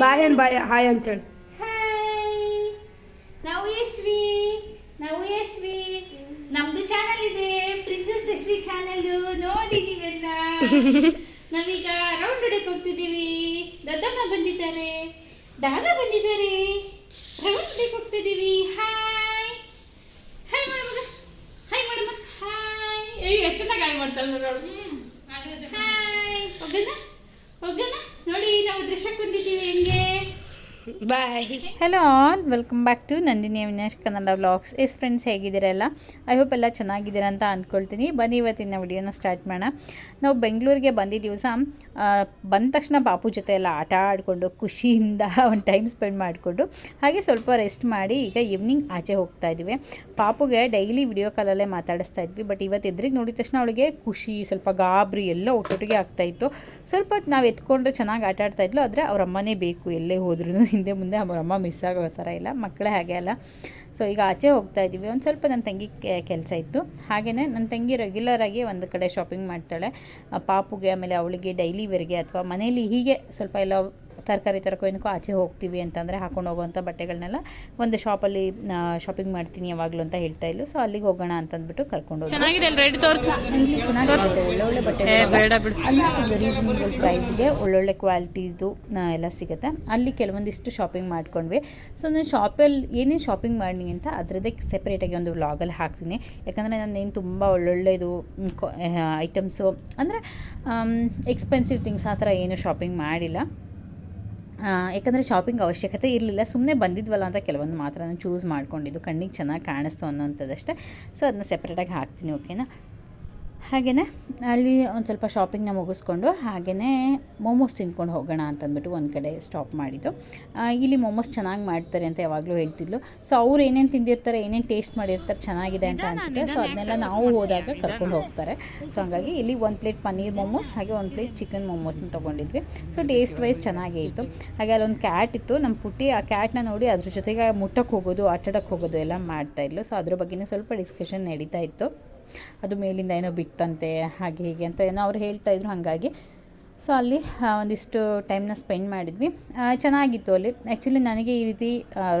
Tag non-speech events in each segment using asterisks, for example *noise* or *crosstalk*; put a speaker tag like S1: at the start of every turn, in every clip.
S1: Bye and bye hi ಅಂತೇಳಿ
S2: hi. ನಾವು ಯಶ್ವಿ ನಾವು ಯಶ್ವಿ. ನಮ್ದು ಚಾನಲ್ ಇದೆ ಪ್ರಿನ್ಸಸ್ ಯಶ್ವಿ ಚಾನಲ್ ನೋಡಿದೀವೆಲ್ಲ? ನಾವೀಗ ರೌಂಡ್ ಹೊಡೆಕ್ ಹೋಗ್ತಿದ್ದೀವಿ. ದೊಡ್ಡಮ್ಮ ಬಂದಿದ್ದಾರೆ. ದಾದಾ ಬಂದಿದ್ದಾರೆ. ರೌಂಡ್ ಹೊಡೆಕ್ ಹೋಗ್ತಿದ್ದೀವಿ. Hi. Hi madam hi madam hi. ಏಯ್ ಎಷ್ಟು ಚೆನ್ನಾಗಿ ಹಾಯ್ ಮಾಡ್ತಾಳೆ ನೋಡೋಳು ಹಾಯ್. ಹೋಗೋಣ ಹೋಗೋಣ she
S1: bye
S3: hello all welcome back to Nandini Avinash Kannada vlogs yes friends ಹೇಗಿದ್ದೀರಲ್ಲ I hope ಎಲ್ಲ ಚೆನ್ನಾಗಿದ್ದೀರಾ ಅಂತ ಅಂದ್ಕೊಳ್ತೀನಿ ಬನ್ನಿ ಇವತ್ತಿನ ವಿಡಿಯೋನ ಸ್ಟಾರ್ಟ್ ಮಾಡೋಣ. ನಾವು ಬೆಂಗಳೂರಿಗೆ ಬಂದಿದ್ದ ದಿವಸ ಬಂದ ತಕ್ಷಣ ಬಾಪು ಜೊತೆ ಎಲ್ಲ ಆಟ ಆಡಿಕೊಂಡು ಖುಷಿಯಿಂದ ಒಂದು ಟೈಮ್ ಸ್ಪೆಂಡ್ ಮಾಡಿಕೊಂಡು ಹಾಗೆ ಸ್ವಲ್ಪ ರೆಸ್ಟ್ ಮಾಡಿ ಈಗ ಈವ್ನಿಂಗ್ ಆಚೆ ಹೋಗ್ತಾ ಇದ್ವಿ. ಪಾಪುಗೆ ಡೈಲಿ ವಿಡಿಯೋ ಕಾಲಲ್ಲೇ ಮಾತಾಡಿಸ್ತಾ ಇದ್ವಿ. ಬಟ್ ಇವತ್ತು ಎದುರಿಗೆ ನೋಡಿದ ತಕ್ಷಣ ಅವಳಿಗೆ ಖುಷಿ, ಸ್ವಲ್ಪ ಗಾಬರಿ ಎಲ್ಲ ಒಟ್ಟೊಟ್ಟಿಗೆ ಆಗ್ತಾಯಿತ್ತು ಸ್ವಲ್ಪ ನಾವು ಎತ್ಕೊಂಡ್ರೆ ಚೆನ್ನಾಗಿ ಆಟ ಆಡ್ತಾ ಇದ್ಲು, ಆದರೆ ಅವ್ರ ಅಮ್ಮನೇ ಬೇಕು, ಎಲ್ಲೇ ಹೋದ್ರೂ ಹಿಂದೆ ಮುಂದೆ ಅವ್ರ ಅಮ್ಮ ಮಿಸ್ ಆಗೋ ಥರ ಇಲ್ಲ, ಮಕ್ಕಳೇ ಹಾಗೆ ಅಲ್ಲ. ಸೊ ಈಗ ಆಚೆ ಹೋಗ್ತಾ ಇದ್ದೀವಿ. ಒಂದು ಸ್ವಲ್ಪ ನನ್ನ ತಂಗಿ ಕೆಲಸ ಇತ್ತು. ಹಾಗೆಯೇ ನನ್ನ ತಂಗಿ ರೆಗ್ಯುಲರಾಗಿ ಒಂದು ಕಡೆ ಶಾಪಿಂಗ್ ಮಾಡ್ತಾಳೆ. ಪಾಪುಗೆ ಆಮೇಲೆ ಅವಳಿಗೆ ಡೈಲಿ ವೇರ್ಗೆ ಅಥವಾ ಮನೇಲಿ ಹೀಗೆ ಸ್ವಲ್ಪ ಎಲ್ಲ ತರಕಾರಿ ತರಕೋ ಏನಕ್ಕೋ ಆಚೆ ಹೋಗ್ತೀವಿ ಅಂತಂದರೆ ಹಾಕೊಂಡು ಹೋಗುವಂಥ ಬಟ್ಟೆಗಳನ್ನೆಲ್ಲ ಒಂದು ಶಾಪಲ್ಲಿ ಶಾಪಿಂಗ್ ಮಾಡ್ತೀನಿ ಯಾವಾಗಲೂ ಅಂತ ಹೇಳ್ತಾ ಇಲ್ಲ. ಸೊ ಅಲ್ಲಿಗೆ ಹೋಗೋಣ ಅಂತಂದ್ಬಿಟ್ಟು ಕರ್ಕೊಂಡು ಹೋಗಿ
S1: ಚೆನ್ನಾಗಿದೆ ರೆಡ್ ತೋರ್ಸು.
S3: ಬಟ್ಟೆ ಒಂದು ರೀಸನಬಲ್ ಪ್ರೈಸ್ಗೆ ಒಳ್ಳೊಳ್ಳೆ ಕ್ವಾಲಿಟೀಸ್ದು ಎಲ್ಲ ಸಿಗುತ್ತೆ. ಅಲ್ಲಿ ಕೆಲವೊಂದಿಷ್ಟು ಶಾಪಿಂಗ್ ಮಾಡ್ಕೊಂಡ್ವಿ. ಸೊ ನಾನು ಶಾಪಲ್ಲಿ ಏನೇನು ಶಾಪಿಂಗ್ ಮಾಡಿ ಅಂತ ಅದರದ್ದೇ ಸೆಪ್ರೇಟಾಗಿ ಒಂದು ವ್ಲಾಗಲ್ಲಿ ಹಾಕ್ತೀನಿ. ಯಾಕಂದರೆ ನಾನು ಏನು ತುಂಬ ಒಳ್ಳೊಳ್ಳೆದು ಐಟಮ್ಸು ಅಂದರೆ ಎಕ್ಸ್ಪೆನ್ಸಿವ್ ಥಿಂಗ್ಸ್ ಆ ಥರ ಏನು ಶಾಪಿಂಗ್ ಮಾಡಿಲ್ಲ. ಯಾಕಂದರೆ ಶಾಪಿಂಗ್ ಅವಶ್ಯಕತೆ ಇರಲಿಲ್ಲ. ಸುಮ್ಮನೆ ಬಂದಿದ್ವಲ್ಲ ಅಂತ ಕೆಲವೊಂದು ಮಾತ್ರ ನಾನು ಚೂಸ್ ಮಾಡ್ಕೊಂಡಿದ್ದು. ಕಣ್ಣಿಗೆ ಚೆನ್ನಾಗಿ ಕಾಣಿಸ್ತು ಅನ್ನೋಂಥದ್ದಷ್ಟೇ. ಸೊ ಅದನ್ನ ಸೆಪ್ರೇಟಾಗಿ ಹಾಕ್ತೀನಿ ಓಕೆನಾ ಹಾಗೆಯೇ ಅಲ್ಲಿ ಒಂದು ಸ್ವಲ್ಪ ಶಾಪಿಂಗ್ನ ಮುಗಿಸ್ಕೊಂಡು ಹಾಗೆಯೇ ಮೋಮೋಸ್ ತಿನ್ಕೊಂಡು ಹೋಗೋಣ ಅಂತಂದ್ಬಿಟ್ಟು ಒಂದು ಕಡೆ ಸ್ಟಾಪ್ ಮಾಡಿದ್ದು. ಇಲ್ಲಿ ಮೋಮೋಸ್ ಚೆನ್ನಾಗಿ ಮಾಡ್ತಾರೆ ಅಂತ ಯಾವಾಗಲೂ ಹೇಳ್ತಿದ್ಲು. ಸೊ ಅವ್ರು ಏನೇನು ತಿಂದಿರ್ತಾರೆ ಏನೇನು ಟೇಸ್ಟ್ ಮಾಡಿರ್ತಾರೆ ಚೆನ್ನಾಗಿದೆ ಅಂತ ಅನಿಸುತ್ತೆ. ಸೊ ಅದನ್ನೆಲ್ಲ ನಾವು ಹೋದಾಗ ಕರ್ಕೊಂಡು ಹೋಗ್ತಾರೆ. ಸೊ ಹಾಗಾಗಿ ಇಲ್ಲಿ ಒಂದು ಪ್ಲೇಟ್ ಪನ್ನೀರ್ ಮೋಮೋಸ್ ಹಾಗೆ ಒಂದು ಪ್ಲೇಟ್ ಚಿಕನ್ ಮೋಮೋಸ್ನ ತೊಗೊಂಡಿದ್ವಿ. ಸೊ ಟೇಸ್ಟ್ ವೈಸ್ ಚೆನ್ನಾಗೇ ಇತ್ತು. ಹಾಗೆ ಅಲ್ಲೊಂದು ಕ್ಯಾಟ್ ಇತ್ತು. ನಮ್ಮ ಪುಟ್ಟಿ ಆ ಕ್ಯಾಟ್ನ ನೋಡಿ ಅದ್ರ ಜೊತೆಗೆ ಮುಟ್ಟಕ್ಕೆ ಹೋಗೋದು ಆಟಾಡಕ್ಕೆ ಹೋಗೋದು ಎಲ್ಲ ಮಾಡ್ತಾಯಿದ್ಲು ಸೊ ಅದ್ರ ಬಗ್ಗೆನೇ ಸ್ವಲ್ಪ ಡಿಸ್ಕಷನ್ ನಡೀತಾ ಇತ್ತು. ಅದು ಮೇಲಿಂದ ಏನೋ ಬಿತ್ತಂತೆ, ಹಾಗೆ ಹೀಗೆ ಅಂತ ಏನೋ ಅವ್ರು ಹೇಳ್ತಾಯಿದ್ರು ಹಾಗಾಗಿ. ಸೊ ಅಲ್ಲಿ ಒಂದಿಷ್ಟು ಟೈಮ್ನ ಸ್ಪೆಂಡ್ ಮಾಡಿದ್ವಿ. ಚೆನ್ನಾಗಿತ್ತು ಅಲ್ಲಿ. ಆ್ಯಕ್ಚುಲಿ ನನಗೆ ಈ ರೀತಿ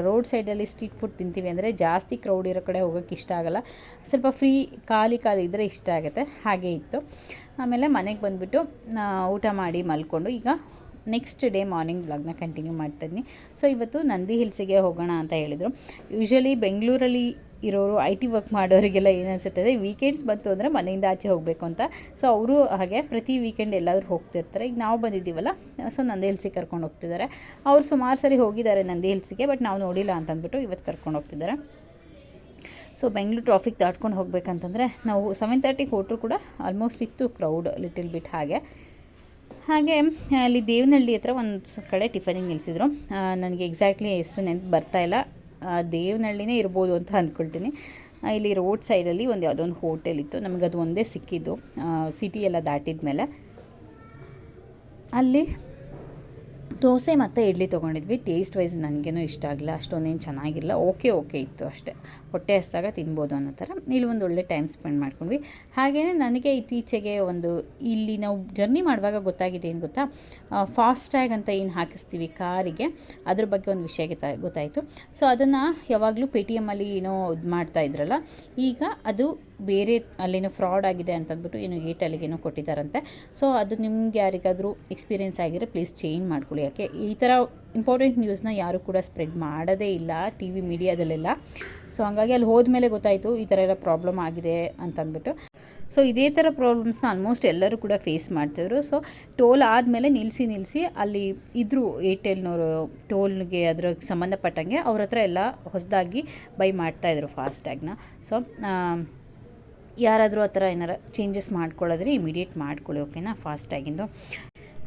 S3: ರೋಡ್ ಸೈಡಲ್ಲಿ ಸ್ಟ್ರೀಟ್ ಫುಡ್ ತಿಂತೀವಿ ಅಂದರೆ ಜಾಸ್ತಿ ಕ್ರೌಡ್ ಇರೋ ಕಡೆ ಹೋಗೋಕ್ಕೆ ಇಷ್ಟ ಆಗಲ್ಲ. ಸ್ವಲ್ಪ ಫ್ರೀ ಖಾಲಿ ಖಾಲಿ ಇದ್ದರೆ ಇಷ್ಟ ಆಗುತ್ತೆ. ಹಾಗೆ ಇತ್ತು. ಆಮೇಲೆ ಮನೆಗೆ ಬಂದುಬಿಟ್ಟು ಊಟ ಮಾಡಿ ಮಲ್ಕೊಂಡು ಈಗ ನೆಕ್ಸ್ಟ್ ಡೇ ಮಾರ್ನಿಂಗ್ ಬ್ಲಾಗ್ನ ಕಂಟಿನ್ಯೂ ಮಾಡ್ತಾಯಿದ್ದೀನಿ ಸೊ ಇವತ್ತು ನಂದಿ ಹಿಲ್ಸಿಗೆ ಹೋಗೋಣ ಅಂತ ಹೇಳಿದರು. ಯೂಶ್ವಲಿ ಬೆಂಗಳೂರಲ್ಲಿ ಇರೋರು ಐ ಟಿ ವರ್ಕ್ ಮಾಡೋರಿಗೆಲ್ಲ ಏನು ಅನಿಸುತ್ತದೆ ವೀಕೆಂಡ್ಸ್ ಬಂತು ಅಂದರೆ ಮನೆಯಿಂದ ಆಚೆ ಹೋಗಬೇಕು ಅಂತ. ಸೊ ಅವರು ಹಾಗೆ ಪ್ರತಿ ವೀಕೆಂಡ್ ಎಲ್ಲಾದರೂ ಹೋಗ್ತಿರ್ತಾರೆ. ಈಗ ನಾವು ಬಂದಿದ್ದೀವಲ್ಲ ಸೊ ನಂದಿ ಹಿಲ್ಸಿಗೆ ಕರ್ಕೊಂಡು ಹೋಗ್ತಿದ್ದಾರೆ. ಅವರು ಸುಮಾರು ಸರಿ ಹೋಗಿದ್ದಾರೆ ನಂದಿ ಹಿಲ್ಸಿಗೆ ಬಟ್ ನಾವು ನೋಡಿಲ್ಲ ಅಂತ ಅಂದ್ಬಿಟ್ಟು ಇವತ್ತು ಕರ್ಕೊಂಡು ಹೋಗ್ತಿದ್ದಾರೆ. ಸೊ ಬೆಂಗಳೂರು ಟ್ರಾಫಿಕ್ ದಾಟ್ಕೊಂಡು ಹೋಗ್ಬೇಕಂತಂದರೆ ನಾವು ಸೆವೆನ್ ತರ್ಟಿಗೆ ಹೋಟ್ರು ಕೂಡ ಆಲ್ಮೋಸ್ಟ್ ಇತ್ತು ಕ್ರೌಡ್ ಲಿಟಿಲ್ ಬಿಟ್ ಹಾಗೆ. ಹಾಗೆ ಅಲ್ಲಿ ದೇವನಹಳ್ಳಿ ಹತ್ರ ಒಂದು ಕಡೆ ಟಿಫನಿಗೆ ನಿಲ್ಲಿಸಿದ್ರು ನನಗೆ ಎಕ್ಸಾಕ್ಟ್ಲಿ ಹೆಸರು ನೆನಪು ಬರ್ತಾ ಇಲ್ಲ. ಆ, ದೇವನಹಳ್ಳಿನೇ ಇರ್ಬೋದು ಅಂತ ಅಂದ್ಕೊಳ್ತೀನಿ. ಇಲ್ಲಿ ರೋಡ್ ಸೈಡಲ್ಲಿ ಒಂದು ಯಾವುದೋ ಒಂದು ಹೋಟೆಲ್ ಇತ್ತು. ನಮಗೆ ಅದು ಒಂದೇ ಸಿಕ್ಕಿದ್ದು. ಸಿಟಿ ಎಲ್ಲ ದಾಟಿದ ಮೇಲೆ ಅಲ್ಲಿ ದೋಸೆ ಮತ್ತು ಇಡ್ಲಿ ತೊಗೊಂಡಿದ್ವಿ. ಟೇಸ್ಟ್ ವೈಸ್ ನನಗೇನು ಇಷ್ಟ ಆಗಲಿಲ್ಲ. ಅಷ್ಟೊಂದೇನು ಚೆನ್ನಾಗಿಲ್ಲ ಓಕೆ ಓಕೆ ಇತ್ತು ಅಷ್ಟೇ. ಹೊಟ್ಟೆ ಹಸ್ದಾಗ ತಿನ್ಬೋದು ಅನ್ನೋ ಥರ. ಇಲ್ಲಿ ಒಂದು ಒಳ್ಳೆ ಟೈಮ್ ಸ್ಪೆಂಡ್ ಮಾಡ್ಕೊಂಡ್ವಿ. ಹಾಗೆಯೇ ನನಗೆ ಇತ್ತೀಚೆಗೆ ಒಂದು ಇಲ್ಲಿ ನಾವು ಜರ್ನಿ ಮಾಡುವಾಗ ಗೊತ್ತಾಗಿದೆ ಏನು ಗೊತ್ತಾ? ಫಾಸ್ಟ್ಯಾಗ್ ಅಂತ ಏನು ಹಾಕಿಸ್ತೀವಿ ಕಾರಿಗೆ, ಅದ್ರ ಬಗ್ಗೆ ಒಂದು ವಿಷಯ ಗೊತ್ತಾ ಗೊತ್ತಾಯಿತು. ಸೊ ಅದನ್ನು ಯಾವಾಗಲೂ ಪೇ ಟಿ ಎಮ್ಮಲ್ಲಿ ಏನೋ ಇದು ಮಾಡ್ತಾ ಇದ್ರಲ್ಲ, ಈಗ ಅದು ಬೇರೆ ಅಲ್ಲೇನೋ ಫ್ರಾಡ್ ಆಗಿದೆ ಅಂತಂದ್ಬಿಟ್ಟು ಏನು ಏರ್ಟೆಲ್ಗೇನೋ ಕೊಟ್ಟಿದ್ದಾರಂತೆ. ಸೊ ಅದು ನಿಮ್ಗೆ ಯಾರಿಗಾದರೂ ಎಕ್ಸ್ಪೀರಿಯೆನ್ಸ್ ಆಗಿದ್ರೆ ಪ್ಲೀಸ್ ಚೇಂಜ್ ಮಾಡ್ಕೊಳ್ಳಿ. ಯಾಕೆ? ಈ ಥರ ಇಂಪಾರ್ಟೆಂಟ್ ನ್ಯೂಸ್ನ ಯಾರು ಕೂಡ ಸ್ಪ್ರೆಡ್ ಮಾಡೋದೇ ಇಲ್ಲ ಟಿ ವಿ ಮೀಡಿಯಾದಲ್ಲೆಲ್ಲ ಸೊ ಹಾಗಾಗಿ ಅಲ್ಲಿ ಹೋದ್ಮೇಲೆ ಗೊತ್ತಾಯಿತು ಈ ಥರ ಎಲ್ಲ ಪ್ರಾಬ್ಲಮ್ ಆಗಿದೆ ಅಂತಂದ್ಬಿಟ್ಟು. ಸೊ ಇದೇ ಥರ ಪ್ರಾಬ್ಲಮ್ಸ್ನ ಆಲ್ಮೋಸ್ಟ್ ಎಲ್ಲರೂ ಕೂಡ ಫೇಸ್ ಮಾಡ್ತಿದ್ರು. ಸೊ ಟೋಲ್ ಆದಮೇಲೆ ನಿಲ್ಲಿಸಿ ನಿಲ್ಲಿಸಿ ಅಲ್ಲಿ ಇದ್ದರು ಏರ್ಟೆಲ್ನವರು ಟೋಲ್ಗೆ ಅದ್ರ ಸಂಬಂಧಪಟ್ಟಂಗೆ ಅವ್ರ ಹತ್ರ ಎಲ್ಲ ಹೊಸದಾಗಿ ಬೈ ಮಾಡ್ತಾಯಿದ್ರು ಫಾಸ್ಟ್ಯಾಗ್ನ ಸೊ ಯಾರಾದರೂ ಆ ಥರ ಏನಾರು ಚೇಂಜಸ್ ಮಾಡ್ಕೊಳ್ಳೋದ್ರೆ ಇಮಿಡಿಯೇಟ್ ಮಾಡ್ಕೊಳ್ಳಿ ಓಕೆನಾ ಫಾಸ್ಟಾಗಿಂದು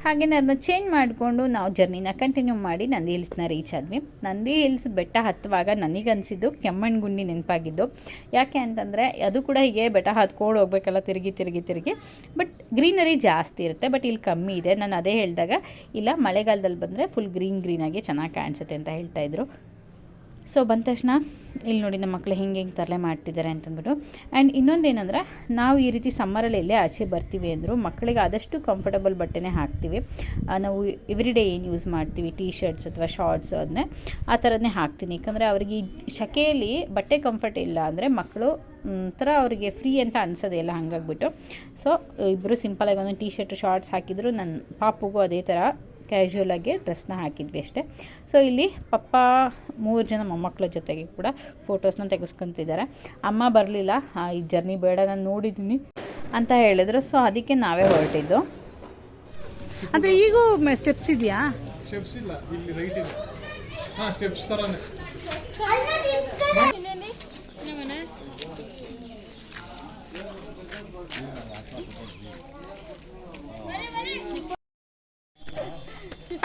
S3: ಹಾಗೆಯೇ ಅದನ್ನ ಚೇಂಜ್ ಮಾಡಿಕೊಂಡು ನಾವು ಜರ್ನಿನ ಕಂಟಿನ್ಯೂ ಮಾಡಿ ನಂದಿ ಹಿಲ್ಸ್ನ ರೀಚ್ ಆದ್ವಿ. ನಂದಿ ಹಿಲ್ಸ್ ಬೆಟ್ಟ ಹತ್ತುವಾಗ ನನಗನ್ಸಿದ್ದು ಕೆಮ್ಮಣ್ಣಗುಂಡಿ ನೆನಪಾಗಿದ್ದು. ಯಾಕೆ ಅಂತಂದರೆ ಅದು ಕೂಡ ಹೀಗೆ ಬೆಟ್ಟ ಹತ್ಕೊಂಡು ಹೋಗ್ಬೇಕಲ್ಲ, ತಿರುಗಿ ತಿರುಗಿ ತಿರುಗಿ. ಬಟ್ ಗ್ರೀನರಿ ಜಾಸ್ತಿ ಇರುತ್ತೆ ಬಟ್ ಇಲ್ಲಿ ಕಮ್ಮಿ ಇದೆ. ನಾನು ಅದೇ ಹೇಳಿದಾಗ, ಇಲ್ಲ ಮಳೆಗಾಲದಲ್ಲಿ ಬಂದರೆ ಫುಲ್ ಗ್ರೀನ್ ಗ್ರೀನಾಗಿ ಚೆನ್ನಾಗಿ ಕಾಣಿಸುತ್ತೆ ಅಂತ ಹೇಳ್ತಾಯಿದ್ರು ಸೊ ಬಂದ ತಕ್ಷಣ ಇಲ್ಲಿ ನೋಡಿ ನಮ್ಮ ಮಕ್ಕಳು ಹೆಂಗೆ ಹಿಂಗೆ ತರಲೆ ಮಾಡ್ತಿದ್ದಾರೆ ಅಂತಂದ್ಬಿಟ್ಟು. ಆ್ಯಂಡ್ ಇನ್ನೊಂದೇನೆಂದ್ರೆ, ನಾವು ಈ ರೀತಿ ಸಮ್ಮರಲ್ಲಿ ಎಲ್ಲೇ ಆಚೆ ಬರ್ತೀವಿ ಅಂದರೂ ಮಕ್ಕಳಿಗೆ ಆದಷ್ಟು ಕಂಫರ್ಟಬಲ್ ಬಟ್ಟೆನೇ ಹಾಕ್ತೀವಿ. ನಾವು ಎವ್ರಿ ಡೇ ಏನು ಯೂಸ್ ಮಾಡ್ತೀವಿ? ಟೀ ಶರ್ಟ್ಸ್ ಅಥವಾ ಶಾರ್ಟ್ಸ್ ಅದನ್ನೇ ಆ ಥರದನ್ನೇ ಹಾಕ್ತೀನಿ. ಯಾಕಂದರೆ ಅವ್ರಿಗೆ ಶೆಕೆಯಲ್ಲಿ ಬಟ್ಟೆ ಕಂಫರ್ಟ್ ಇಲ್ಲ ಅಂದರೆ ಮಕ್ಕಳು ಒಂಥರ ಅವರಿಗೆ ಫ್ರೀ ಅಂತ ಅನ್ಸೋದೇ ಇಲ್ಲ ಹಾಗಾಗ್ಬಿಟ್ಟು. ಸೊ ಇಬ್ಬರು ಸಿಂಪಲಾಗಿ ಒಂದು ಟೀ ಶರ್ಟ್ ಶಾರ್ಟ್ಸ್ ಹಾಕಿದ್ರು ನನ್ನ ಪಾಪುಗೂ ಅದೇ ಥರ ಕ್ಯಾಶುಯಲಾಗಿ ಡ್ರೆಸ್ನ ಹಾಕಿದ್ವಿ ಅಷ್ಟೇ. ಸೊ ಇಲ್ಲಿ ಪಪ್ಪ ಮೂರು ಜನ ಮೊಮ್ಮಕ್ಕಳ ಜೊತೆಗೆ ಕೂಡ ಫೋಟೋಸ್ನ ತೆಗೆಸ್ಕೊತಿದ್ದಾರೆ. ಅಮ್ಮ ಬರಲಿಲ್ಲ. ಈ ಜರ್ನಿ ಬೇಡ ನಾನು ನೋಡಿದ್ದೀನಿ ಅಂತ ಹೇಳಿದ್ರು. ಸೊ ಅದಕ್ಕೆ ನಾವೇ ಹೊರಟಿದ್ದು. ಅಂದರೆ ಈಗೂ ಸ್ಟೆಪ್ಸ್ ಇದೆಯಾ?
S4: ಸ್ಟೆಪ್ಸ್ ಇಲ್ಲ. ಇಲ್ಲಿ ರೈಟ್ ಇದೆ. ಹಾಂ ಸ್ಟೆಪ್ಸ್ ತರಾನೇ.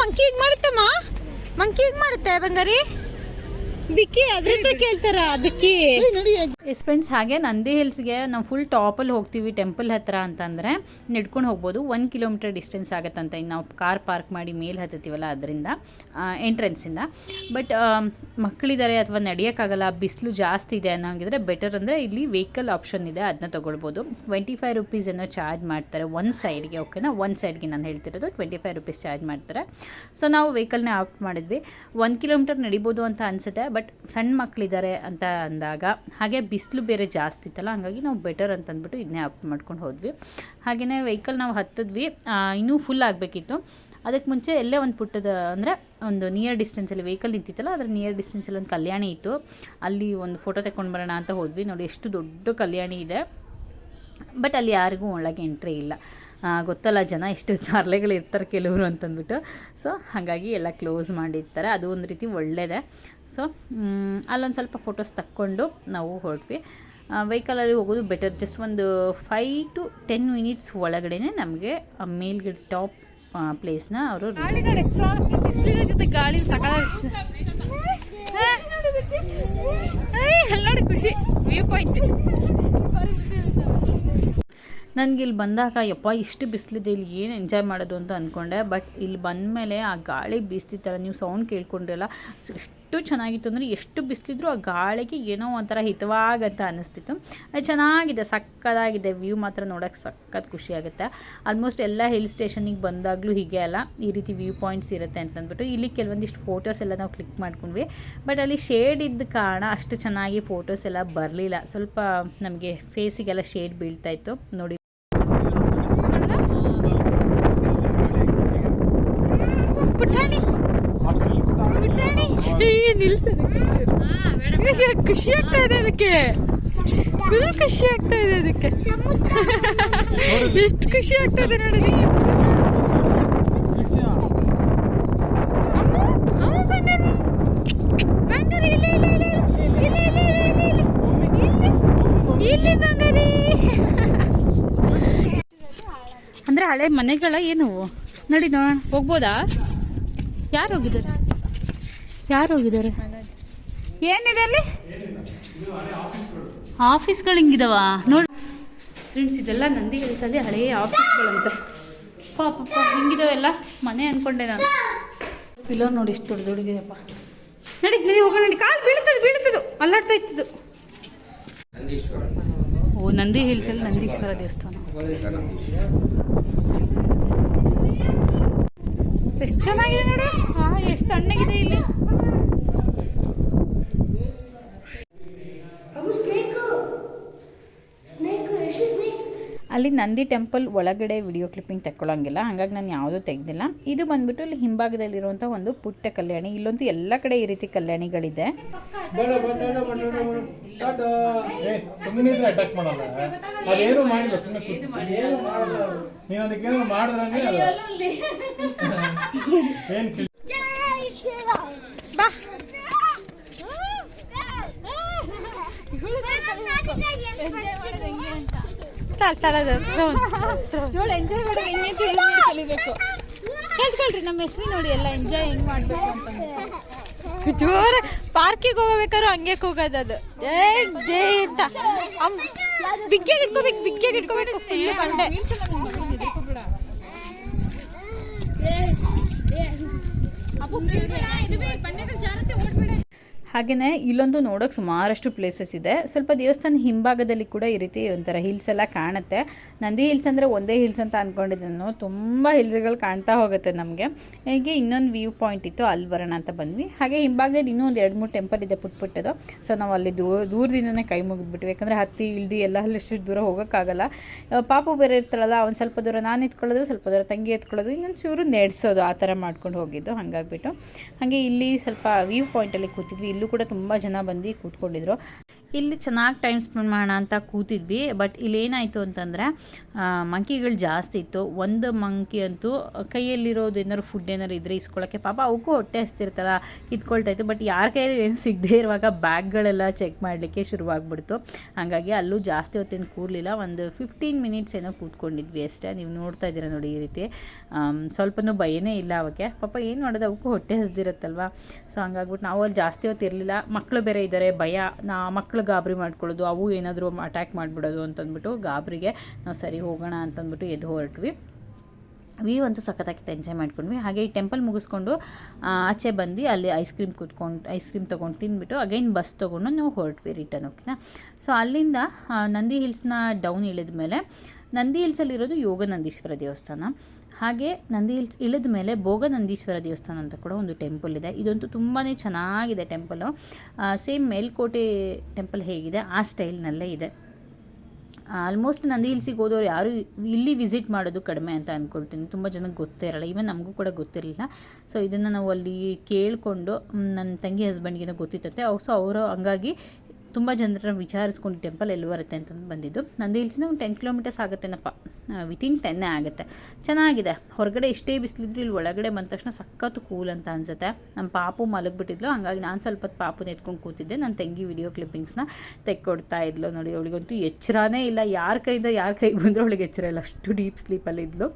S2: ಮಂಕಿ.
S5: ಈಗ ಮಾಡುತ್ತಮ್ಮ? ಮಂಕಿ ಈಗ ಮಾಡುತ್ತೆ ಬಂಗಾರಿ? ಬಿಕ್ಕಿ ಅದ್ರಿಂದ ಕೇಳ್ತಾರ ಅದಕ್ಕೆ.
S3: ಎಸ್ ಫ್ರೆಂಡ್ಸ್ ಹಾಗೆ ನಂದಿ ಹಿಲ್ಸ್ಗೆ ನಾವು ಫುಲ್ ಟಾಪಲ್ಲಿ ಹೋಗ್ತೀವಿ ಟೆಂಪಲ್ ಹತ್ರ ಅಂತಂದರೆ. ನಡ್ಕೊಂಡು ಹೋಗ್ಬೋದು ಒನ್ ಕಿಲೋಮೀಟರ್ ಡಿಸ್ಟೆನ್ಸ್ ಆಗುತ್ತಂತ ಇನ್ನು ನಾವು ಕಾರ್ ಪಾರ್ಕ್ ಮಾಡಿ ಮೇಲೆ ಹತ್ತುತ್ತೀವಲ್ಲ ಅದರಿಂದ ಎಂಟ್ರೆನ್ಸಿಂದ ಬಟ್ ಮಕ್ಕಳಿದ್ದಾರೆ ಅಥವಾ ನಡೆಯೋಕ್ಕಾಗಲ್ಲ ಬಿಸಿಲು ಜಾಸ್ತಿ ಇದೆ ಅನ್ನೋಂಗಿದ್ರೆ ಬೆಟರ್ ಅಂದರೆ ಇಲ್ಲಿ ವೆಹಿಕಲ್ ಆಪ್ಷನ್ ಇದೆ ಅದನ್ನ ತೊಗೊಳ್ಬೋದು. ಟ್ವೆಂಟಿ ಫೈವ್ ರುಪೀಸ್ ಏನೋ ಚಾರ್ಜ್ ಮಾಡ್ತಾರೆ ಒಂದು ಸೈಡ್ಗೆ ಓಕೆನಾ ಒನ್ ಸೈಡ್ಗೆ ನಾನು ಹೇಳ್ತಿರೋದು ಟ್ವೆಂಟಿ ಫೈವ್ ರುಪೀಸ್ ಚಾರ್ಜ್ ಮಾಡ್ತಾರೆ. ಸೊ ನಾವು ವೆಹಿಕಲ್ನೇ ಆಪ್ಟ್ ಮಾಡಿದ್ವಿ. ಒಂದು ಕಿಲೋಮೀಟರ್ ನಡಿಬೋದು ಅಂತ ಅನಿಸುತ್ತೆ ಬಟ್ ಸಣ್ಣ ಮಕ್ಕಳಿದ್ದಾರೆ ಅಂತ ಅಂದಾಗ ಹಾಗೆ ಬಿಸಿಲು ಬೇರೆ ಜಾಸ್ತಿ ಇತ್ತಲ್ಲ, ಹಾಗಾಗಿ ನಾವು ಬೆಟರ್ ಅಂತ ಅಂದ್ಬಿಟ್ಟು ಇದನ್ನೇ ಆಪ್ಟ್ ಮಾಡ್ಕೊಂಡು ಹೋದ್ವಿ. ಹಾಗೆಯೇ ವೆಹಿಕಲ್ ನಾವು ಹತ್ತಿದ್ವಿ. ಇನ್ನೂ ಫುಲ್ ಆಗಬೇಕಿತ್ತು. ಅದಕ್ಕೆ ಮುಂಚೆ ಎಲ್ಲೇ ಒಂದು ಪುಟ್ಟದ ಅಂದರೆ ಒಂದು ನಿಯರ್ ಡಿಸ್ಟೆನ್ಸಲ್ಲಿ ವೆಹಿಕಲ್ ನಿಂತಿತ್ತಲ್ಲ, ಅದರ ನಿಯರ್ ಡಿಸ್ಟೆನ್ಸಲ್ಲಿ ಒಂದು ಕಲ್ಯಾಣಿ ಇತ್ತು. ಅಲ್ಲಿ ಒಂದು ಫೋಟೋ ತಗೊಂಡು ಬರೋಣ ಅಂತ ಹೋದ್ವಿ. ನೋಡಿ, ಎಷ್ಟು ದೊಡ್ಡ ಕಲ್ಯಾಣಿ ಇದೆ. ಬಟ್ ಅಲ್ಲಿ ಯಾರಿಗೂ ಒಳಗೆ ಎಂಟ್ರಿ ಇಲ್ಲ. ಗೊತ್ತಲ್ಲ ಜನ ಎಷ್ಟು ತರಲೆಗಳು ಇರ್ತಾರೆ ಕೆಲವರು ಅಂತಂದ್ಬಿಟ್ಟು ಸೊ ಹಾಗಾಗಿ ಎಲ್ಲ ಕ್ಲೋಸ್ ಮಾಡಿರ್ತಾರೆ ಅದು ಒಂದು ರೀತಿ ಒಳ್ಳೆಯದೇ ಸೊ ಅಲ್ಲೊಂದು ಸ್ವಲ್ಪ ಫೋಟೋಸ್ ತಕ್ಕೊಂಡು ನಾವು ಹೊರಟ್ವಿ ವೆಹಿಕಲಲ್ಲಿ ಹೋಗೋದು ಬೆಟರ್ ಜಸ್ಟ್ ಒಂದು ಫೈ ಟು ಟೆನ್ ಮಿನಿಟ್ಸ್ ಒಳಗಡೆ ನಮಗೆ ಮೇಲ್ಗಡೆ ಟಾಪ್ ಪ್ಲೇಸ್ನ ಅವರು
S1: ಜೊತೆ ಗಾಳಿ ಸಕಾಲ
S2: ಖುಷಿ ವ್ಯೂ ಪಾಯಿಂಟ್
S3: ನನಗೆ ಇಲ್ಲಿ ಬಂದಾಗ, ಯಪ್ಪ, ಇಷ್ಟು ಬಿಸಿಲಿದೆ, ಇಲ್ಲಿ ಏನು ಎಂಜಾಯ್ ಮಾಡೋದು? ಅಂತ ಅಂದ್ಕೊಂಡೆ ಬಟ್ ಇಲ್ಲಿ ಬಂದಮೇಲೆ ಆ ಗಾಳಿ ಬೀಸ್ತಿತ್ತಲ್ಲ, ನೀವು ಸೌಂಡ್ ಕೇಳ್ಕೊಂಡ್ರಲ್ಲ, ಸೊ ಎಷ್ಟು ಚೆನ್ನಾಗಿತ್ತು ಅಂದರೆ, ಎಷ್ಟು ಬಿಸಿಲಿದ್ರು ಆ ಗಾಳಿಗೆ ಏನೋ ಒಂಥರ ಹಿತವಾಗಂತ ಅನ್ನಿಸ್ತಿತ್ತು ಅದು ಚೆನ್ನಾಗಿದೆ ಸಕ್ಕತ್ತಾಗಿದೆ ವ್ಯೂ ಮಾತ್ರ ನೋಡೋಕ್ಕೆ ಖುಷಿ ಆಗುತ್ತೆ. ಆಲ್ಮೋಸ್ಟ್ ಎಲ್ಲ ಹಿಲ್ ಸ್ಟೇಷನಿಗೆ ಬಂದಾಗಲೂ ಹೀಗೆ ಅಲ್ಲ, ಈ ರೀತಿ ವ್ಯೂ ಪಾಯಿಂಟ್ಸ್ ಇರುತ್ತೆ ಅಂತಂದ್ಬಿಟ್ಟು, ಇಲ್ಲಿ ಕೆಲವೊಂದಿಷ್ಟು ಫೋಟೋಸ್ ಎಲ್ಲ ನಾವು ಕ್ಲಿಕ್ ಮಾಡ್ಕೊಂಡ್ವಿ. ಬಟ್ ಅಲ್ಲಿ ಶೇಡ್ ಇದ್ದ ಕಾರಣ ಅಷ್ಟು ಚೆನ್ನಾಗಿ ಫೋಟೋಸ್ ಎಲ್ಲ ಬರಲಿಲ್ಲ. ಸ್ವಲ್ಪ ನಮಗೆ ಫೇಸಿಗೆಲ್ಲ ಶೇಡ್ ಬೀಳ್ತಾ ಇತ್ತು. ನೋಡಿ.
S5: ನಿಲ್ಸೋದಕ್ಕೆ ಖುಷಿ ಆಗ್ತಾ ಇದೆ ಅದಕ್ಕೆ. ಫುಲ್ ಖುಷಿ ಆಗ್ತಾ ಇದೆ ಅದಕ್ಕೆ. *laughs* ಎಷ್ಟು ಖುಷಿ ಆಗ್ತಾ ಇದೆ ನೋಡಿ
S3: ಅಂದ್ರೆ ಹಳೆ ಮನೆಗಳ ಏನು? ನೋಡಿ ನೋಡೋಣ ಹೋಗ್ಬೋದಾ? ಯಾರು ಹೋಗಿದ್ದಾರೆ? ಯಾರು ಹೋಗಿದ್ದಾರೆ? ಏನಿದೆ ಅಲ್ಲಿ? ಆಫೀಸ್ಗಳು ಹಿಂಗಿದಾವ. ನೋಡಿ ಫ್ರೆಂಡ್ಸ್ ಇದೆಲ್ಲ ನಂದಿ ಹಿಲ್ಸಲ್ಲಿ ಹಳೆಯ ಆಫೀಸ್ಗಳಂತೆ. ಪಾಪ ಹಿಂಗಿದಾವೆಲ್ಲ ಮನೆ ಅಂದ್ಕೊಂಡೆ ನಾನು. ಪಿಲೋ ನೋಡಿ, ಇಷ್ಟು ದೊಡ್ಡ ದೊಡ್ಡಗಿದೆಯಪ್ಪ. ನಡಿ ನಡಿ ಹೋಗೋಣ ನಡಿ. ಕಾಲು ಬೀಳ್ತದೆ, ಬೀಳ್ತದು. ಅಲ್ಲಾಡ್ತಾ ಇತ್ತು ಓ, ನಂದಿ ಹಿಲ್ಸಲ್ಲಿ ನಂದೀಶ್ವರ ದೇವಸ್ಥಾನ. ಎಷ್ಟು ಚೆನ್ನಾಗಿದೆ ನೋಡಿ. ಹಾ ಎಷ್ಟು ತಣ್ಣಗಿದೆ ಇಲ್ಲಿ. ಅಲ್ಲಿ ನಂದಿ ಟೆಂಪಲ್ ಒಳಗಡೆ ವಿಡಿಯೋ ಕ್ಲಿಪ್ಪಿಂಗ್ ತಕ್ಕೊಳ್ಳೋಂಗಿಲ್ಲ ಹಾಗಾಗಿ ನಾನು ಯಾವುದೂ ತೆಗೆದಿಲ್ಲ. ಇದು ಬಂದ್ಬಿಟ್ಟು ಇಲ್ಲಿ ಹಿಂಭಾಗದಲ್ಲಿರುವಂಥ ಒಂದು ಪುಟ್ಟ ಕಲ್ಯಾಣಿ ಇಲ್ಲೊಂದು ಎಲ್ಲ ಕಡೆ ಈ ರೀತಿ ಕಲ್ಯಾಣಿಗಳಿದೆ.
S5: ಬಾ.
S1: ಕಲಿಬೇಕು? ಕೇಳ್ಕೊಳ್ರಿ ನಮ್ಮ ಯಶ್ವಿ ನೋಡಿ ಎಲ್ಲ ಎಂಜಾಯ್ ಹೆಂಗ್ ಮಾಡ್ಬೇಕು ಅಂತ
S5: ಜೋರ ಪಾರ್ಕಿಗೆ ಹೋಗಬೇಕಾದ್ರು ಹಂಗೆ ಕೂಗೋದು ಅದು. ಏ ಜೇ ಅಂತ ಇಟ್ಕೋಬೇಕು ಬಿಗ್ಗೆಗೆ ಇಟ್ಕೋಬೇಕು ಫುಲ್ ಬಂಡೆ.
S1: ಅಪ್ಪು ಇದು ಬಂಡೆಗಳು ಜಾರತ್ತೆ ಓಡ್ಬೇಡ.
S3: ಹಾಗೆಯೇ ಇಲ್ಲೊಂದು ನೋಡೋಕ್ಕೆ ಸುಮಾರಷ್ಟು ಪ್ಲೇಸಸ್ ಇದೆ. ಸ್ವಲ್ಪ ದೇವಸ್ಥಾನ ಹಿಂಭಾಗದಲ್ಲಿ ಕೂಡ ಈ ರೀತಿ ಒಂಥರ ಹಿಲ್ಸ್ ಎಲ್ಲ ಕಾಣುತ್ತೆ. ನಂದಿ ಹಿಲ್ಸ್ ಅಂದರೆ ಒಂದೇ ಹಿಲ್ಸ್ ಅಂತ ಅಂದ್ಕೊಂಡಿದ್ದೆ ತುಂಬ ಹಿಲ್ಸ್ಗಳು ಕಾಣ್ತಾ ಹೋಗುತ್ತೆ ನಮಗೆ. ಹೀಗೆ ಇನ್ನೊಂದು ವ್ಯೂ ಪಾಯಿಂಟ್ ಇತ್ತು ಅಲ್ಲಿ ಬರೋಣ ಅಂತ ಬಂದ್ವಿ. ಹಾಗೆ ಹಿಂಭಾಗದಲ್ಲಿ ಇನ್ನೂ ಒಂದು ಎರಡು ಮೂರು ಟೆಂಪಲ್ ಇದೆ ಪುಟ್ ಪುಟ್ಟದು. ಸೊ ನಾವು ಅಲ್ಲಿ ದೂರ ದೂರದಿಂದನೇ ಕೈ ಮುಗಿದ್ಬಿಟ್ವಿ. ಯಾಕಂದರೆ ಹತ್ತಿ, ಇಳ್ದು ಎಲ್ಲ ಅಲ್ಲಿಷ್ಟು ದೂರ ಹೋಗೋಕ್ಕಾಗಲ್ಲ. ಪಾಪು ಬೇರೆ ಇರ್ತಾಳಲ್ಲ ಒಂದು ಸ್ವಲ್ಪ ದೂರ ನಾನು ಎತ್ಕೊಳ್ಳೋದು, ಸ್ವಲ್ಪ ದೂರ ತಂಗಿ ಎತ್ಕೊಳ್ಳೋದು, ಇನ್ನೊಂದು ಚೂರು ನಡೆಸೋದು, ಆ ಥರ ಮಾಡ್ಕೊಂಡು ಹೋಗಿದ್ದು ಹಾಗಾಗ್ಬಿಟ್ಟು. ಹಾಗೆ ಇಲ್ಲಿ ಸ್ವಲ್ಪ ವ್ಯೂ ಪಾಯಿಂಟಲ್ಲಿ ಕೂತಿದ್ವಿ. ಇಲ್ಲೂ ಕೂಡ ತುಂಬ ಜನ ಬಂದು ಕೂತ್ಕೊಂಡಿದ್ರು. ಇಲ್ಲಿ ಚೆನ್ನಾಗಿ ಟೈಮ್ ಸ್ಪೆಂಡ್ ಮಾಡೋಣ ಅಂತ ಕೂತಿದ್ವಿ ಬಟ್ ಇಲ್ಲಿ ಏನಾಯಿತು ಅಂತಂದರೆ ಮಂಕಿಗಳು ಜಾಸ್ತಿ ಇತ್ತು. ಒಂದು ಮಂಕಿ ಅಂತೂ ಕೈಯಲ್ಲಿರೋದು ಏನಾದ್ರು ಫುಡ್ ಏನಾದ್ರು ಇದ್ರೆ ಇಸ್ಕೊಳ್ಳೋಕ್ಕೆ ಪಾಪ ಅವಕ್ಕೂ ಹೊಟ್ಟೆ ಹಸ್ತಿರ್ತಲ್ಲ, ಕಿತ್ಕೊಳ್ತಾ ಇತ್ತು ಬಟ್ ಯಾರ ಕೈಯಲ್ಲಿ ಏನು ಸಿಗದೇ ಇರುವಾಗ ಬ್ಯಾಗ್ಗಳೆಲ್ಲ ಚೆಕ್ ಮಾಡಲಿಕ್ಕೆ ಶುರುವಾಗ್ಬಿಡ್ತು. ಹಾಗಾಗಿ ಅಲ್ಲೂ ಜಾಸ್ತಿ ಹೊತ್ತೇನು ಕೂರಲಿಲ್ಲ, ಒಂದು ಫಿಫ್ಟೀನ್ ಮಿನಿಟ್ಸ್ ಏನೋ ಕೂತ್ಕೊಂಡಿದ್ವಿ ಅಷ್ಟೇ. ನೀವು ನೋಡ್ತಾ ಇದ್ದೀರಾ ನೋಡಿ ಈ ರೀತಿ. ಸ್ವಲ್ಪನೂ ಭಯನೇ ಇಲ್ಲ ಅವಕ್ಕೆ. ಪಾಪ ಏನು ಮಾಡೋದು, ಅವಕ್ಕೂ ಹೊಟ್ಟೆ ಹಸ್ದಿರುತ್ತಲ್ವ? ಸೊ ಹಂಗಾಗ್ಬಿಟ್ಟು ನಾವು ಅಲ್ಲಿ ಜಾಸ್ತಿ ಹೊತ್ತು ಇರಲಿಲ್ಲ. ಮಕ್ಕಳು ಬೇರೆ ಇದ್ದಾರೆ ಭಯ. ನಾ ಮಕ್ಕಳು ಗಾಬರಿ ಮಾಡ್ಕೊಳ್ಳೋದು, ಅವು ಏನಾದರೂ ಅಟ್ಯಾಕ್ ಮಾಡಿಬಿಡೋದು ಅಂತಂದ್ಬಿಟ್ಟು ಗಾಬರಿಗೆ ನಾವು ಸರಿ ಹೋಗೋಣ ಅಂತಂದ್ಬಿಟ್ಟು ಎದ್ದು ಹೊರಟ್ವಿ. ವ್ಯೂ ಅಂತೂ ಸಖತ್ತಾಗಿತ್ತು ಎಂಜಾಯ್ ಮಾಡ್ಕೊಂಡ್ವಿ. ಹಾಗೆ ಈ ಟೆಂಪಲ್ ಮುಗಿಸ್ಕೊಂಡು ಆಚೆ ಬಂದು ಅಲ್ಲಿ ಐಸ್ ಕ್ರೀಮ್ ಕುತ್ಕೊಂಡು ಐಸ್ ಕ್ರೀಮ್ ತೊಗೊಂಡು ತಿಂದ್ಬಿಟ್ಟು ಅಗೈನ್ ಬಸ್ ತೊಗೊಂಡು ನಾವು ಹೊರಟ್ವಿ ರಿಟರ್ನ್ ಓಕೆನಾ ಸೊ ಅಲ್ಲಿಂದ ನಂದಿ ಹಿಲ್ಸ್ನ ಡೌನ್ ಇಳಿದ ಮೇಲೆ ನಂದಿ ಹಿಲ್ಸಲ್ಲಿರೋದು ಯೋಗ ನಂದೀಶ್ವರ ದೇವಸ್ಥಾನ. ಹಾಗೆ ನಂದಿ ಹಿಲ್ಸ್ ಇಳಿದ ಮೇಲೆ ಭೋಗ ನಂದೀಶ್ವರ ದೇವಸ್ಥಾನ ಅಂತ ಕೂಡ ಒಂದು ಟೆಂಪಲ್ ಇದೆ. ಇದಂತೂ ತುಂಬಾ ಚೆನ್ನಾಗಿದೆ ಟೆಂಪಲು ಸೇಮ್ ಮೇಲ್ಕೋಟೆ ಟೆಂಪಲ್ ಹೇಗಿದೆ, ಆ ಸ್ಟೈಲ್ನಲ್ಲೇ ಇದೆ. ಆಲ್ಮೋಸ್ಟ್ ನಂದಿ ಹಿಲ್ಸಿಗೆ ಹೋದವ್ರು ಯಾರು ಇಲ್ಲಿ ವಿಸಿಟ್ ಮಾಡೋದು ಕಡಿಮೆ ಅಂತ ಅಂದ್ಕೊಳ್ತೀನಿ ತುಂಬ ಜನಕ್ಕೆ ಗೊತ್ತೇ ಇರಲ್ಲ ಈವನ್ ನಮಗೂ ಕೂಡ ಗೊತ್ತಿರಲಿಲ್ಲ. ಸೊ ಇದನ್ನು ನಾವು ಅಲ್ಲಿ ಕೇಳಿಕೊಂಡು ನನ್ನ ತಂಗಿ ಹಸ್ಬೆಂಡ್ಗೇನೋ ಗೊತ್ತಿತ್ತಂತೆ. ಸೊ ಅವರು ಹಂಗಾಗಿ ತುಂಬ ಜನರ ವಿಚಾರಿಸ್ಕೊಂಡು ಟೆಂಪಲ್ ಎಲ್ಲಿ ಬರುತ್ತೆ ಅಂತ ಬಂದಿದ್ದು. ನಂದು ಹಿಲ್ಸಿನ ಒಂದು ಟೆನ್ ಕಿಲೋಮೀಟರ್ಸ್ ಆಗುತ್ತೇನಪ್ಪ. ವಿತಿನ್ ಟೆನ್ನೇ ಆಗುತ್ತೆ. ಚೆನ್ನಾಗಿದೆ. ಹೊರಗಡೆ ಎಷ್ಟೇ ಬಿಸಿಲಿದ್ರು ಇಲ್ಲಿ ಒಳಗಡೆ ಬಂದ ತಕ್ಷಣ ಸಖತ್ತು ಕೂಲ್ ಅಂತ ಅನಿಸುತ್ತೆ. ನಮ್ಮ ಪಾಪು ಮಲಗಿಬಿಟ್ಟಿದ್ಲು, ಹಂಗಾಗಿ ನಾನು ಸ್ವಲ್ಪ ಹೊತ್ತು ಪಾಪುನ ಎತ್ಕೊಂಡು ಕೂತಿದ್ದೆ. ನನ್ನ ತಂಗಿ ವಿಡಿಯೋ ಕ್ಲಿಪ್ಪಿಂಗ್ಸ್ನ ತೆಕ್ಕೊಡ್ತಾ ಇದ್ಲು ನೋಡಿ. ಅವಳಿಗಂತೂ ಎಚ್ಚರನೇ ಇಲ್ಲ. ಯಾರ ಕೈಯಿಂದ ಯಾರ ಕೈಗೆ ಬಂದರೂ ಅವಳಿಗೆ ಎಚ್ಚರ ಇಲ್ಲ. ಅಷ್ಟು ಡೀಪ್ ಸ್ಲೀಪಲ್ಲಿದ್ಲು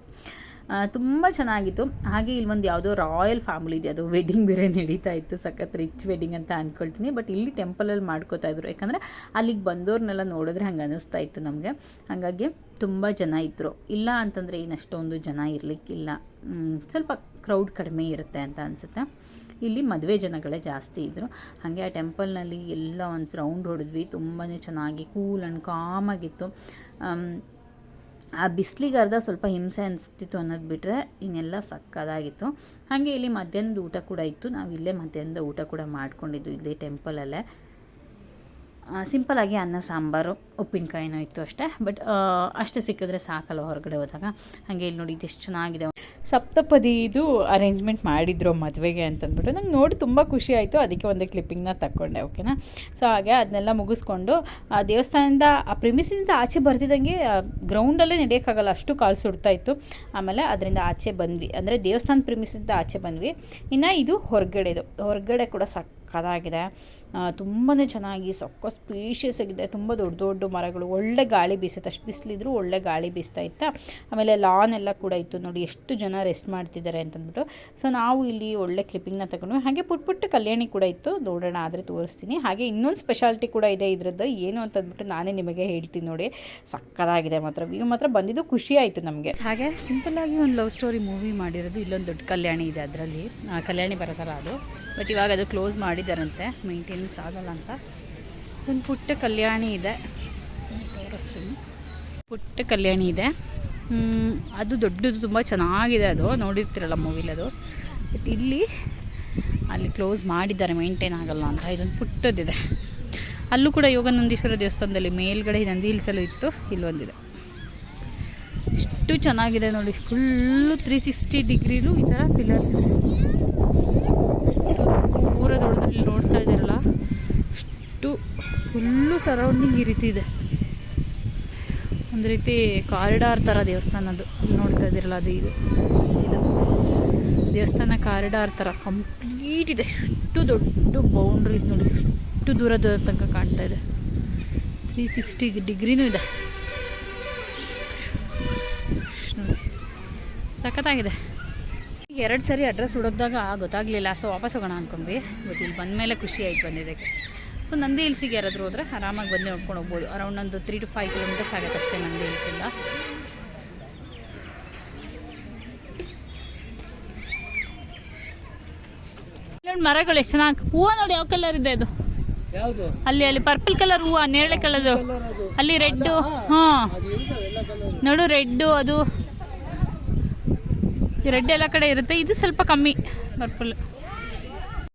S3: ತುಂಬ ಚೆನ್ನಾಗಿತ್ತು. ಹಾಗೆ ಇಲ್ಲಿ ಒಂದು ಯಾವುದೋ ರಾಯಲ್ ಫ್ಯಾಮಿಲಿ ಇದೆ. ಅದು ವೆಡ್ಡಿಂಗ್ ಬೇರೆ ನಡೀತಾ ಇತ್ತು. ಸಖತ್ ರಿಚ್ ವೆಡ್ಡಿಂಗ್ ಅಂತ ಅಂದ್ಕೊಳ್ತೀನಿ ಬಟ್ ಇಲ್ಲಿ ಟೆಂಪಲಲ್ಲಿ ಮಾಡ್ಕೋತಾ ಇದ್ರು. ಯಾಕಂದರೆ ಅಲ್ಲಿಗೆ ಬಂದವ್ರನ್ನೆಲ್ಲ ನೋಡಿದ್ರೆ ಹಂಗೆ ಅನ್ನಿಸ್ತಾ ಇತ್ತು ನಮಗೆ. ಹಾಗಾಗಿ ತುಂಬ ಜನ ಇದ್ದರು ಇಲ್ಲ ಅಂತಂದರೆ ಏನು ಜನ ಇರಲಿಕ್ಕಿಲ್ಲ. ಸ್ವಲ್ಪ ಕ್ರೌಡ್ ಕಡಿಮೆ ಇರುತ್ತೆ ಅಂತ ಅನಿಸುತ್ತೆ. ಇಲ್ಲಿ ಮದುವೆ ಜನಗಳೇ ಜಾಸ್ತಿ ಇದ್ದರು ಹಾಗೆ ಆ ಟೆಂಪಲ್ನಲ್ಲಿ ಎಲ್ಲ ಒಂದು ರೌಂಡ್ ಹೊಡೆದ್ವಿ. ತುಂಬಾ ಚೆನ್ನಾಗಿ ಕೂಲ್ ಆ್ಯಂಡ್ ಕಾಮಾಗಿತ್ತು ಆ ಬಿಸಿಲಿಗೆ ಅರ್ಧ ಸ್ವಲ್ಪ ಹಿಂಸೆ ಅನಿಸ್ತಿತ್ತು ಅನ್ನೋದು ಬಿಟ್ಟರೆ ಇನ್ನೆಲ್ಲ ಸಕ್ಕದಾಗಿತ್ತು. ಹಾಗೆ ಇಲ್ಲಿ ಮಧ್ಯಾಹ್ನದ ಊಟ ಕೂಡ ಇತ್ತು. ನಾವು ಇಲ್ಲೇ ಮಧ್ಯಾಹ್ನದ ಊಟ ಕೂಡ ಮಾಡ್ಕೊಂಡಿದ್ದು ಇಲ್ಲಿ ಟೆಂಪಲಲ್ಲೇ ಸಿಂಪಲಾಗಿ ಅನ್ನ, ಸಾಂಬಾರು ಉಪ್ಪಿನಕಾಯಿನೂ ಇತ್ತು ಅಷ್ಟೇ. ಬಟ್ ಅಷ್ಟು ಸಿಕ್ಕಿದ್ರೆ ಸಾಕಲ್ಲ ಹೊರಗಡೆ ಹೋದಾಗ? ಹಾಗೆ ಇಲ್ಲಿ ನೋಡಿ ಇದೆಷ್ಟು ಚೆನ್ನಾಗಿದೆ. ಸಪ್ತಪದಿ ಇದು ಅರೇಂಜ್ಮೆಂಟ್ ಮಾಡಿದ್ರು ಮದುವೆಗೆ ಅಂತಂದ್ಬಿಟ್ಟು. ನಂಗೆ ನೋಡಿ ತುಂಬ ಖುಷಿ ಆಯಿತು. ಅದಕ್ಕೆ ಒಂದು ಕ್ಲಿಪ್ಪಿಂಗ್ನ ತಗೊಂಡೆ ಓಕೆನಾ ಸೊ ಹಾಗೆ ಅದನ್ನೆಲ್ಲ ಮುಗಿಸ್ಕೊಂಡು, ಆ ದೇವಸ್ಥಾನದಿಂದ ಆ ಪ್ರಿಮಿಸಿಂದ ಆಚೆ ಬರ್ತಿದ್ದಂಗೆ ಗ್ರೌಂಡಲ್ಲೇ ನಡೆಯೋಕ್ಕಾಗಲ್ಲ. ಅಷ್ಟು ಕಾಲು ಸುಡ್ತಾ ಇತ್ತು. ಆಮೇಲೆ ಅದರಿಂದ ಆಚೆ ಬಂದ್ವಿ. ಅಂದರೆ ದೇವಸ್ಥಾನದ ಪ್ರಿಮಿಸಿಂದ ಆಚೆ ಬಂದ್ವಿ. ಇನ್ನು ಇದು ಹೊರಗಡೆದು. ಹೊರಗಡೆ ಕೂಡ ಸಕ್ಕದಾಗಿದೆ. ತುಂಬಾ ಚೆನ್ನಾಗಿ ಸೊಕ್ಕ ಸ್ಪೇಷಿಯಸ್ ಆಗಿದೆ. ತುಂಬ ದೊಡ್ಡ ದೊಡ್ಡ ಮರಗಳು, ಒಳ್ಳೆ ಗಾಳಿ ಬೀಸುತ್ತೆ. ಅಷ್ಟು ಬಿಸಿಲಿದ್ರು ಒಳ್ಳೆ ಗಾಳಿ ಬೀಸ್ತಾ ಇತ್ತಾ, ಆಮೇಲೆ ಲಾನ್ ಎಲ್ಲ ಕೂಡ ಇತ್ತು ನೋಡಿ, ಎಷ್ಟು ಜನ ರೆಸ್ಟ್ ಮಾಡ್ತಿದ್ದಾರೆ ಅಂತಂದ್ಬಿಟ್ಟು. ಸೊ ನಾವು ಇಲ್ಲಿ ಒಳ್ಳೆ ಕ್ಲಿಪ್ಪಿಂಗ್ನ ತಗೊಂಡು ಹಾಗೆ ಪುಟ್ ಪುಟ್ಟ ಕಲ್ಯಾಣಿ ಕೂಡ ಇತ್ತು. ನೋಡೋಣ, ಆದರೆ ತೋರಿಸ್ತೀನಿ. ಹಾಗೆ ಇನ್ನೊಂದು ಸ್ಪೆಷಾಲಿಟಿ ಕೂಡ ಇದೆ ಇದ್ರದ್ದು. ಏನು ಅಂತಂದ್ಬಿಟ್ಟು ನಾನೇ ನಿಮಗೆ ಹೇಳ್ತೀನಿ ನೋಡಿ. ಸಕ್ಕದಾಗಿದೆ ಮಾತ್ರ. ವ್ಯೂ ಮಾತ್ರ ಬಂದಿದ್ದು ಖುಷಿ ಆಯಿತು ನಮಗೆ. ಹಾಗೆ ಸಿಂಪಲ್ಲಾಗಿ ಒಂದು ಲವ್ ಸ್ಟೋರಿ ಮೂವಿ ಮಾಡಿರೋದು. ಇಲ್ಲೊಂದು ದೊಡ್ಡ ಕಲ್ಯಾಣಿ ಇದೆ ಅದರಲ್ಲಿ. ಕಲ್ಯಾಣಿ ಬರೋದಲ್ಲ ಅದು. ಬಟ್ ಇವಾಗ ಅದು ಕ್ಲೋಸ್ ಮಾಡಿದ್ದಾರಂತೆ ಮೇಂಟೆನೆನ್ಸ್ ಆಗಲ್ಲ ಅಂತ. ಒಂದು ಪುಟ್ಟ ಕಲ್ಯಾಣಿ ಇದೆ. ತೋರಿಸ್ತೀನಿ. ಪುಟ್ಟ ಕಲ್ಯಾಣಿ ಇದೆ. ಅದು ದೊಡ್ಡದು ತುಂಬ ಚೆನ್ನಾಗಿದೆ ಅದು. ನೋಡಿರ್ತೀರಲ್ಲ ಮೂವಿಲಿ ಅದು. ಬಟ್ ಇಲ್ಲಿ ಅಲ್ಲಿ ಕ್ಲೋಸ್ ಮಾಡಿದ್ದಾರೆ, ಮೇಂಟೈನ್ ಆಗಲ್ಲ ಅಂತ. ಇದೊಂದು ಪುಟ್ಟದಿದೆ. ಅಲ್ಲೂ ಕೂಡ ಯೋಗಾನಂದೀಶ್ವರ ದೇವಸ್ಥಾನದಲ್ಲಿ ಮೇಲ್ಗಡೆ ನಂದಿ ಹಿಲ್ಸಲ್ಲೂ ಇತ್ತು. ಇಲ್ಲೊಂದಿದೆ ಎಷ್ಟು ಚೆನ್ನಾಗಿದೆ ನೋಡಿ. ಫುಲ್ಲು ತ್ರೀ ಸಿಕ್ಸ್ಟಿ ಡಿಗ್ರಿಲೂ ಈ ಥರ ಪಿಲ್ಲರ್ಸ್ ಇದೆ ಪೂರ ದೊಡ್ಡದಲ್ಲಿ ನೋಡ್ತಾ ಇದ್ದೀರಲ್ಲ ಅಷ್ಟು ಫುಲ್ಲು ಸರೌಂಡಿಂಗ್ ಈ ರೀತಿ ಇದೆ. ಒಂದು ರೀತಿ ಕಾರಿಡಾರ್ ಥರ ದೇವಸ್ಥಾನ ಅದು. ನೋಡ್ತಾ ಇದ್ದೀರಲ್ಲ ಅದು ಇದು ದೇವಸ್ಥಾನ ಕಾರಿಡಾರ್ ಥರ ಕಂಪ್ಲೀಟ್ ಇದೆ. ಎಷ್ಟು ದೊಡ್ಡ ಬೌಂಡ್ರಿ ಇದು ನೋಡಿ. ಎಷ್ಟು ದೂರದ ತನಕ ಕಾಣ್ತಾ ಇದೆ. ತ್ರೀ ಸಿಕ್ಸ್ಟಿ ಡಿಗ್ರಿನೂ ಇದೆ. ಸಖತ್ತಾಗಿದೆ. ಎರಡು ಸರಿ ಅಡ್ರೆಸ್ ಹುಡುಕಿದಾಗ ಗೊತ್ತಾಗಲಿಲ್ಲ. ಸೊ ವಾಪಸ್ ಹೋಗೋಣ ಅಂದ್ಕೊಂಡ್ವಿ ಬಟ್ ಇಲ್ಲಿ ಬಂದಮೇಲೆ ಖುಷಿ ಆಯ್ತು ಬಂದಿದ್ದಕ್ಕೆ. ಸೊ ನಂದಿ ಹಿಲ್ಸಿಗೆ ಯಾರಾದರೂ ಹೋದರೆ ಆರಾಮಾಗಿ ಬಂದು ನೋಡ್ಕೊಂಡು ಹೋಗ್ಬೋದು. ಅರೌಂಡ್ ಒಂದು ತ್ರೀ ಟು ಫೈವ್ ಕಿಲೋಮೀಟರ್ಸ್ ಆಗುತ್ತೆ ಅಷ್ಟೇ ನಂದಿ ಹಿಲ್ಸಿಂದ. ಇಲ್ಲೊಂದು ಮರಗಳು ಎಷ್ಟು ಚೆನ್ನಾಗಿ ಹೂವು ನೋಡಿ ಯಾವ ಕಲರ್ ಇದೆ ಅದು? ಅಲ್ಲಿ ಅಲ್ಲಿ ಪರ್ಪಲ್ ಕಲರ್ ಹೂವು ನೇರಳೆ ಕಲರ್ ಅಲ್ಲಿ ರೆಡ್ಡು ಹಾ. ನೋಡು ರೆಡ್ಡು ಅದು. ರೆಡ್ ಎಲ್ಲ ಕಡೆ ಇರುತ್ತೆ. ಇದು ಸ್ವಲ್ಪ ಕಮ್ಮಿ ಪರ್ಪಲ್